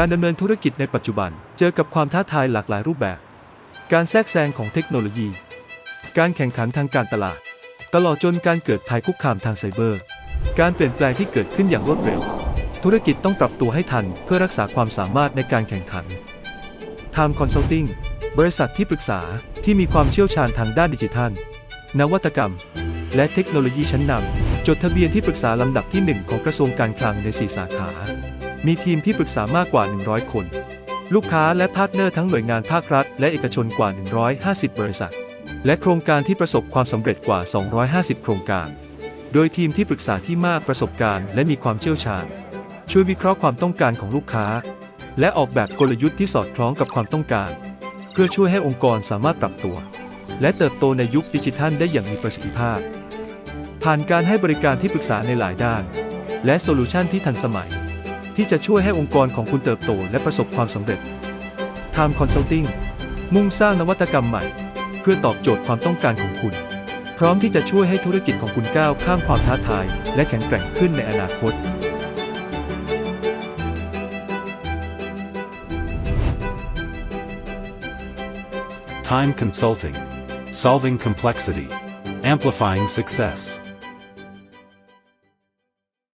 การดำเนินธุรกิจในปัจจุบัน เจอกับความท้าทายหลากหลายรูปแบบ การแทรกแซงของเทคโนโลยี การแข่งขันทางการตลาด ตลอดจนการเกิดภัยคุกคามทางไซเบอร์ การเปลี่ยนแปลงที่เกิดขึ้นอย่างรวดเร็ว ธุรกิจต้องปรับตัวให้ทันเพื่อรักษาความสามารถในการแข่งขัน Time Consulting บริษัทที่ปรึกษาที่มีความเชี่ยวชาญทางด้านดิจิทัล นวัตกรรม และเทคโนโลยีชั้นนำจดทะเบียนที่ปรึกษาลำดับที่ 1 ของกระทรวงการคลังใน 4 สาขา มีทีมที่ปรึกษามากกว่า 100 คน ลูกค้าและพาร์ทเนอร์ทั้งหน่วยงานภาครัฐ และเอกชนกว่า 150 บริษัท และโครงการที่ประสบความสำเร็จกว่า 250 โครงการ โดยทีมที่ปรึกษาที่มากประสบการณ์และมีความเชี่ยวชาญ ช่วยวิเคราะห์ความต้องการของลูกค้า และออกแบบกลยุทธ์ที่สอดคล้องกับความต้องการ เพื่อช่วยให้องค์กรสามารถปรับตัว และเติบโตในยุคดิจิทัลได้อย่างมีประสิทธิภาพ ผ่านการให้บริการที่ปรึกษาในหลายด้าน และโซลูชันที่ทันสมัย ที่จะช่วยให้องค์กรของคุณเติบโตและประสบความสำเร็จ Time Consulting มุ่งสร้างนวัตกรรมใหม่ เพื่อตอบโจทย์ความต้องการของคุณ พร้อมที่จะช่วยให้ธุรกิจของคุณก้าวข้ามความท้าทาย และแข็งแกร่งขึ้นในอนาคต Time Consulting. Solving complexity. Amplifying success.